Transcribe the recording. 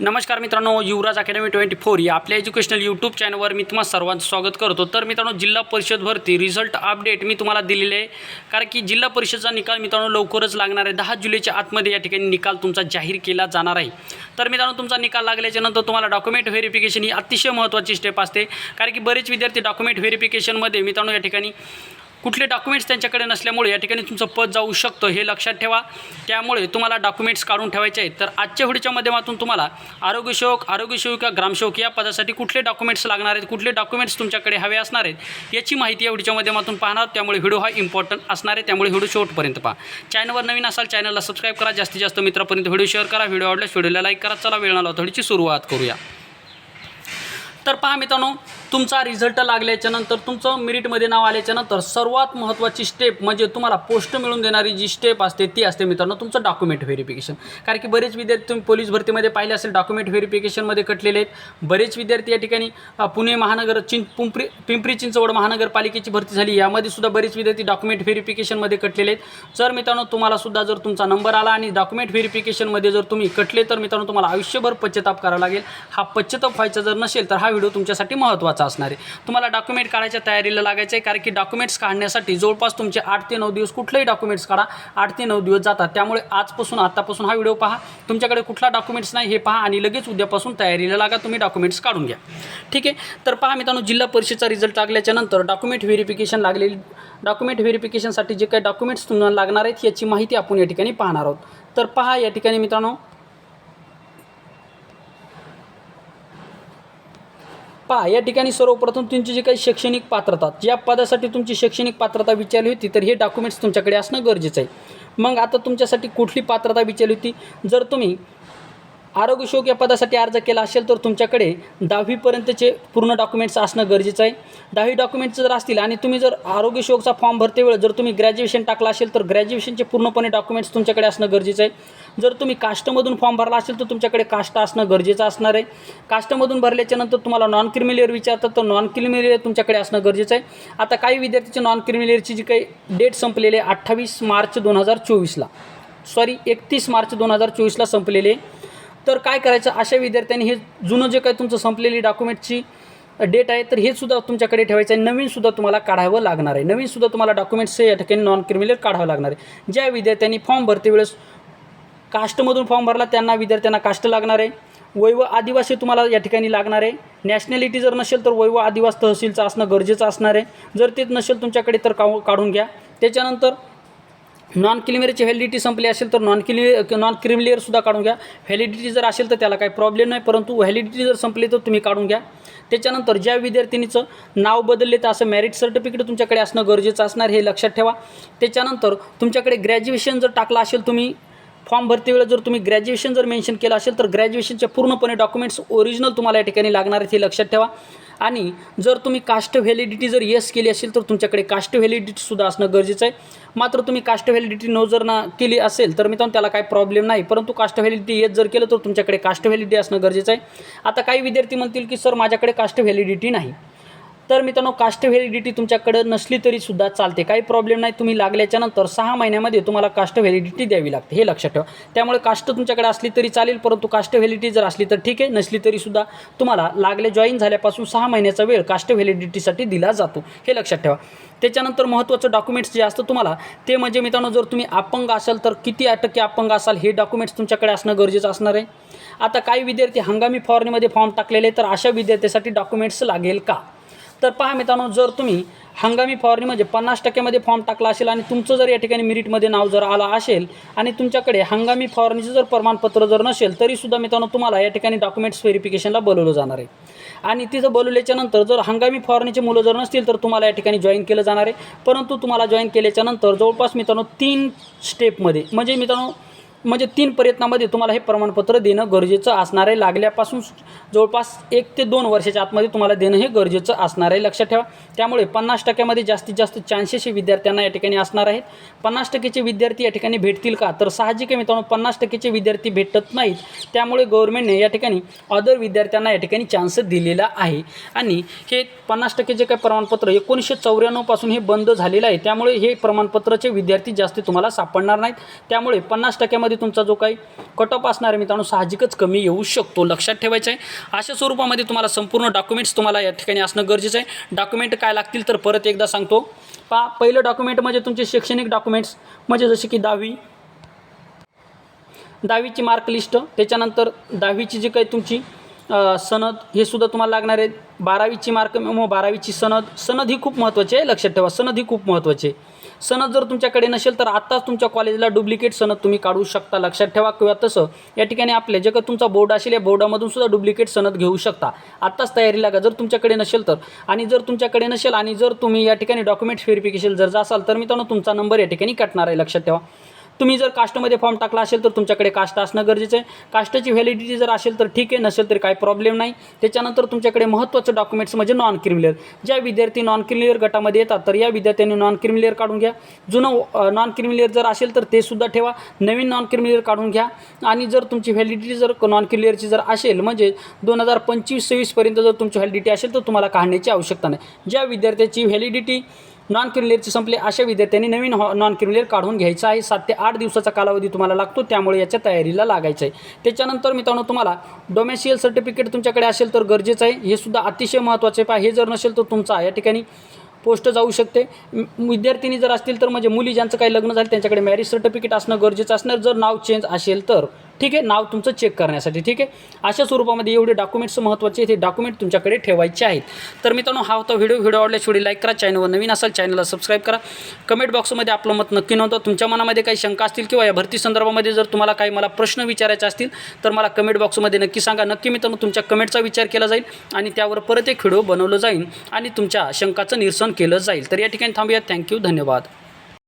नमस्कार मित्रांनो युवराज academy twenty four या आपल्या एज्युकेशनल यूट्यूब चॅनलवर मी तुम्हाला सर्वांचं स्वागत करतो. तर मित्रांनो जिल्हा परिषद भरती रिझल्ट अपडेट मी तुम्हाला दिलेले आहे. कारण की जिल्हा परिषदचा निकाल मित्रांनो लवकरच लागणार आहे. दहा जुलैच्या आतमध्ये या ठिकाणी निकाल तुमचा जाहीर केला जाणार आहे. तर मित्रांनो तुमचा निकाल लागल्याच्या नंतर तुम्हाला डॉक्युमेंट व्हेरिफिकेशन ही अतिशय महत्त्वाची स्टेप असते. कारण की बरेच विद्यार्थी डॉक्युमेंट व्हेरिफिकेशनमध्ये मित्रांनो या ठिकाणी कुठले डॉक्युमेंट्स त्यांच्याकडे नसल्यामुळे या ठिकाणी तुमचं पद जाऊ शकतं हे लक्षात ठेवा. त्यामुळे तुम्हाला डॉक्युमेंट्स काढून ठेवायचे आहेत. तर आजच्या व्हिडिओच्या माध्यमातून तुम्हाला आरोग्यसेवक आरोग्यसेविका ग्रामसेवक या पदासाठी कुठले डॉक्युमेंट्स लागणार आहेत कुठले डॉक्युमेंट्स तुमच्याकडे हवे असणार आहेत याची माहिती या व्हिडिओच्या माध्यमातून पाहणार. त्यामुळे व्हिडिओ हा इम्पॉर्टंट असणार आहे. त्यामुळे व्हिडिओ शेवटपर्यंत पहा. चॅनलवर नवीन असाल चॅनलला सबस्क्राईब करा. जास्तीत जास्त मित्रापर्यंत व्हिडिओ शेअर करा. व्हिडिओ आवडल्यास व्हिडिओला लाईक करा. चला वेळ आला थोडीची सुरुवात करूया. तर पहा मित्रांनो तुमचा रिझल्ट लागल्याच्या नंतर तुमचं मेरिटमध्ये नाव आल्याच्यानंतर सर्वात महत्त्वाची स्टेप म्हणजे तुम्हाला पोस्ट मिळून देणारी जी स्टेप असते ती असते मित्रांनो तुमचं डॉक्युमेंट व्हेरिफिकेशन कारण की बरेच विद्यार्थी तुम्ही पोलीस भरतीमध्ये पाहिले असेल डॉक्युमेंट व्हेरिफिकेशनमध्ये कटलेले आहेत. बरेच विद्यार्थी या ठिकाणी पुणे महानगर चिं पिंपरी पिंपरी चिंचवड महानगरपालिकेची भरती झाली. यामध्ये सुद्धा बरेच विद्यार्थी डॉक्युमेंट व्हेरिफिकेशनमध्ये कटलेले आहेत. जर मित्रांनो तुम्हाला सुद्धा जर तुमचा नंबर आला आणि डॉक्युमेंट व्हेरिफिकेशनमध्ये जर तुम्ही कटले तर मित्रांनो तुम्हाला आयुष्यभर पश्चाताप करावा लागेल. हा पश्चाताप व्हायचा जर नसेल तर हा व्हिडिओ तुमच्यासाठी महत्त्वाचा असणार आहे. तुम्हाला डॉक्युमेंट काढायच्या तयारीला लागायचं आहे कारण की डॉक्युमेंट्स काढण्यासाठी जवळपास तुमचे आठ ते नऊ दिवस कुठलेही डॉक्युमेंट्स काढा आठ ते नऊ दिवस जातात. त्यामुळे आजपासून आत्तापासून हा व्हिडिओ पहा. तुमच्याकडे कुठला डॉक्युमेंट्स नाही हे पहा आणि लगेच उद्यापासून तयारीला लागा. तुम्ही डॉक्युमेंट्स काढून घ्या. ठीक आहे? तर पहा मित्रांनो जिल्हा परिषदचा रिझल्ट लागल्याच्या नंतर डॉक्युमेंट व्हेरिफिकेशन लागलेली डॉक्युमेंट व्हेरिफिकेशनसाठी जे काही डॉक्युमेंट्स तुम्हाला लागणार आहेत याची माहिती आपण या ठिकाणी पाहणार आहोत. तर पहा या ठिकाणी मित्रांनो पहा या ठिकाणी सर्वप्रथम तुमची जी काही शैक्षणिक पात्रता ज्या पदासाठी तुमची शैक्षणिक पात्रता विचारली होती तर हे डॉक्युमेंट्स तुमच्याकडे असणं गरजेचं आहे. मग आता तुमच्यासाठी कुठली पात्रता विचारली होती? जर तुम्ही आरोग्य शोक या पदासाठी अर्ज केला असेल तर तुमच्याकडे दहावीपर्यंतचे पूर्ण डॉक्युमेंट्स असणं गरजेचं आहे. दहावी डॉक्युमेंट्स जर असतील आणि तुम्ही जर आरोग्य शोकचा फॉर्म भरते वेळ जर तुम्ही ग्रॅज्युएशन टाकला असेल तर ग्रॅज्युएशनचे पूर्णपणे डॉक्युमेंट्स तुमच्याकडे असणं गरजेचं आहे. जर तुम्ही कास्टमधून फॉर्म भरला असेल तर तुमच्याकडे कास्ट असणं गरजेचं असणार आहे. कास्टमधून भरल्याच्या नंतर तुम्हाला नॉन क्रिमिलियर विचारतात तर नॉन क्रिमिलियर तुमच्याकडे असणं गरजेचं आहे. आता काही विद्यार्थ्याची नॉन क्रिमिलियरची जी काही डेट संपलेली आहे अठ्ठावीस मार्च दोन हजार चोवीसला. सॉरी एकतीस मार्च दोन हजार चोवीसला संपलेली आहे. तर काय करायचं? अशा विद्यार्थ्यांनी हे जुनं जे काही तुमचं संपलेली डॉक्युमेंटची डेट आहे तर हे सुद्धा तुमच्याकडे ठेवायचं आहे. नवीनसुद्धा तुम्हाला काढावं लागणार आहे. नवीनसुद्धा तुम्हाला डॉक्युमेंट्स या ठिकाणी नॉन क्रिमिनल काढावं लागणार आहे. ज्या विद्यार्थ्यांनी फॉर्म भरते वेळेस कास्टमधून फॉर्म भरला त्यांना विद्यार्थ्यांना कास्ट लागणार आहे. वैव आदिवासी तुम्हाला या ठिकाणी लागणार आहे. नॅशनॅलिटी जर नसेल तर वैव आदिवासी तहसीलचं असणं गरजेचं असणार आहे. जर तेच नसेल तुमच्याकडे तर काढून घ्या. त्याच्यानंतर नॉन क्लिमियरची व्हॅलिडिटी संपली असेल तर नॉन क्लिमियर नॉन क्रिमिलियरसुद्धा काढून घ्या. व्हॅलिडिटी जर असेल तर त्याला काही प्रॉब्लेम नाही परंतु व्हॅलिडिटी जर संपली तर तुम्ही काढून घ्या. त्याच्यानंतर ज्या विद्यार्थिनीचं नाव बदलले तर असं मॅरिट सर्टिफिकेट तुमच्याकडे असणं गरजेचं असणार हे लक्षात ठेवा. त्याच्यानंतर तुमच्याकडे ग्रॅज्युएशन जर टाकलं असेल तुम्ही फॉर्म भरते जर तुम्ही ग्रॅज्युएशन जर मेन्शन केलं असेल तर ग्रॅज्युएशनचे पूर्णपणे डॉक्युमेंट्स ओरिजिनल तुम्हाला या ठिकाणी लागणार आहेत हे लक्षात ठेवा. आणि जर तुम्ही कास्ट व्हॅलिडिटी जर येस केली असेल तर तुमच्याकडे कास्ट व्हॅलिडिटीसुद्धा असणं गरजेचं आहे. मात्र तुम्ही कास्ट व्हॅलिडिटी नो जर ना केली असेल तर मित्रांनो त्याला काही प्रॉब्लेम नाही. परंतु कास्ट व्हॅलिडिटी येत जर केलं तर तुमच्याकडे कास्ट व्हॅलिडिटी असणं गरजेचं आहे. आता काही विद्यार्थी म्हणतील की सर माझ्याकडे कास्ट व्हॅलिडिटी नाही. तर मित्रांनो कास्ट व्हॅलिडिटी तुमच्याकडं नसली तरी सुद्धा चालते. काही प्रॉब्लेम नाही तुम्ही लागल्याच्या नंतर सहा महिन्यामध्ये तुम्हाला कास्ट व्हॅलिडिटी द्यावी लागते हे लक्षात ठेवा. त्यामुळे कास्ट तुमच्याकडे असली तरी चालेल परंतु कास्ट व्हॅलिडिटी जर असली तर ठीक आहे नसली तरी सुद्धा तुम्हाला लागले जॉईन झाल्यापासून सहा महिन्याचा वेळ कास्ट व्हॅलिडिटीसाठी दिला जातो हे लक्षात ठेवा. त्याच्यानंतर महत्त्वाचं डॉक्युमेंट्स जे असतं तुम्हाला ते म्हणजे मित्रांनो जर तुम्ही अपंग असाल तर किती टक्के अपंग असाल हे डॉक्युमेंट्स तुमच्याकडे असणं गरजेचं असणार आहे. आता काही विद्यार्थी हंगामी फॉर्ममध्ये फॉर्म टाकलेले तर अशा विद्यार्थ्यासाठी डॉक्युमेंट्स लागेल का? तर पहा मित्रांनो जर तुम्ही हंगामी फवारणी म्हणजे पन्नास टक्क्यामध्ये फॉर्म टाकला असेल आणि तुमचं जर या ठिकाणी मिरिटमध्ये नाव जर आलं असेल आणि तुमच्याकडे हंगामी फवारणीचं जर प्रमाणपत्र जर नसेल तरीसुद्धा मित्रांनो तुम्हाला या ठिकाणी डॉक्युमेंट्स व्हेरिफिकेशनला बोलवलं जाणार आहे. आणि तिथं बोलवल्याच्या नंतर जर हंगामी फवारणीचे मुलं जर नसतील तर तुम्हाला या ठिकाणी जॉईन केलं जाणार आहे. परंतु तुम्हाला जॉईन केल्याच्यानंतर जवळपास मित्रांनो तीन स्टेपमध्ये म्हणजे मित्रांनो म्हणजे तीन प्रयत्नामध्ये तुम्हाला हे प्रमाणपत्र देणं गरजेचं असणार आहे. लागल्यापासून जवळपास एक ते दोन वर्षाच्या आतमध्ये तुम्हाला देणं हे गरजेचं असणार आहे. लक्षात ठेवा. त्यामुळे पन्नास टक्क्यामध्ये जास्तीत जास्त चान्सेस हे विद्यार्थ्यांना या ठिकाणी असणार आहेत. पन्नास टक्केचे विद्यार्थी या ठिकाणी भेटतील का? तर साहजिक आहे मित्रांनो पन्नास टक्केचे विद्यार्थी भेटत नाहीत. त्यामुळे गव्हर्नमेंटने या ठिकाणी अदर विद्यार्थ्यांना या ठिकाणी चान्स दिलेला आहे. आणि हे पन्नास टक्के जे काही प्रमाणपत्र? एकोणीसशे चौऱ्याण्णवपासून हे बंद झालेलं आहे. त्यामुळे हे प्रमाणपत्राचे विद्यार्थी जास्त तुम्हाला सापडणार नाहीत. त्यामुळे पन्नास टक्क्यामध्ये स्वरूपामध्ये तुमचा जो काही कट ऑफ असणार आहे मित्रांनो साहजिकच कमी येऊ शकतो लक्षात ठेवायचं आहे. अशा स्वरूपामध्ये तुम्हाला संपूर्ण डॉक्युमेंट्स तुम्हाला या ठिकाणी असणं गरजेचं आहे. डॉक्युमेंट काय लागतील तर परत एकदा सांगतो. पहा पहिलं डॉक्युमेंट म्हणजे तुमचे शैक्षणिक डॉक्युमेंट्स म्हणजे जसे की दहावी दहावीची मार्कलिस्ट त्याच्यानंतर दहावीची जी काही तुमची सनद हे सुद्धा तुम्हाला लागणार आहे बारावीची मार्क मग बारावीची सनद. सनद ही खूप महत्त्वाची आहे लक्षात ठेवा. सनद ही खूप महत्त्वाची आहे. सनद जर तुमच्याकडे नसेल तर आत्ताच तुमच्या कॉलेजला डुप्लिकेट सनद तुम्ही काढू शकता. लक्षात ठेवा किंवा तसं या ठिकाणी आपले जे का तुमचा बोर्ड असेल या बोर्डामधून सुद्धा डुप्लिकेट सनद घेऊ शकता. आत्ताच तयारी लागा. जर तुमच्याकडे नसेल तर. आणि जर तुमच्याकडे नसेल आणि जर तुम्ही या ठिकाणी डॉक्युमेंट्स व्हेरिफिकेशन जर जासाल तर मित्रांनो तुमचा नंबर या ठिकाणी कटणार आहे लक्षात ठेवा. तुम्ही जर कास्टमध्ये फॉर्म टाकला असेल तर तुमच्याकडे कास्ट असणं गरजेचं आहे. कास्टची व्हॅलिडिटी जर असेल तर ठीक आहे नसेल तरी काही प्रॉब्लेम नाही. त्याच्यानंतर तुमच्याकडे महत्त्वाचं डॉक्युमेंट्स म्हणजे नॉन क्रिमिलियर ज्या विद्यार्थी नॉन क्रिमिलियर गटामध्ये येतात तर या विद्यार्थ्यांनी नॉन क्रिमिलियर काढून घ्या. जुनं नॉन क्रिमिलियर जर असेल तर ते सुद्धा ठेवा. नवीन नॉन क्रिमिलियर काढून घ्या. आणि जर तुमची व्हॅलिडिटी जर नॉन क्रिमिलियरची जर असेल म्हणजे दोन हजार पंचवीस सव्वीसपर्यंत जर तुमची व्हॅलिडिटी असेल तर तुम्हाला काढण्याची आवश्यकता नाही. ज्या विद्यार्थ्याची व्हॅलिडिटी नॉन क्रिमिलेअरचे संपले. अशा विद्यार्थ्यांनी नवीन हॉ नॉन क्रिमिलेअर काढून घ्यायचा आहे. सात ते आठ दिवसाचा कालावधी तुम्हाला लागतो. त्यामुळे याच्या तयारीला लागायचं आहे. त्याच्यानंतर मित्रांनो तुम्हाला डोमेशियल सर्टिफिकेट तुमच्याकडे असेल तर गरजेचं आहे. हे सुद्धा अतिशय महत्त्वाचे आहे. पहा हे जर नसेल तर तुमचा या ठिकाणी पोस्ट जाऊ शकते. विद्यार्थिनी जर असतील तर म्हणजे मुली ज्यांचं काही लग्न झालं त्यांच्याकडे मॅरेज सर्टिफिकेट असणं गरजेचं असणार. जर नाव चेंज असेल तर ठीक आहे? नाव तुमचं चेक करण्यासाठी ठीक आहे? अशा स्वरूपामध्ये एवढे डॉक्युमेंट्स महत्त्वाचे ते डॉक्युमेंट तुमच्याकडे ठेवायचे आहेत. तर मित्रांनो हा होता व्हिडिओ व्हिडिओ आवडल्यास व्हिडिओ लाईक करा चॅनलवर नवीन असाल चॅनलला सबस्क्राईब करा. कमेंट बॉक्समध्ये आपलं मत नक्की नव्हतं तुमच्या मनामध्ये काही शंका असतील किंवा या भरती संदर्भामध्ये जर तुम्हाला काही मला प्रश्न विचारायचे असतील तर मला कमेंट बॉक्समध्ये नक्की सांगा. नक्की मित्रांनो तुमच्या कमेंटचा विचार केला जाईल आणि त्यावर परत एक व्हिडिओ बनवलं जाईल आणि तुमच्या शंकाचं निरसन केलं जाईल. तर या ठिकाणी थांबूया. थँक्यू धन्यवाद.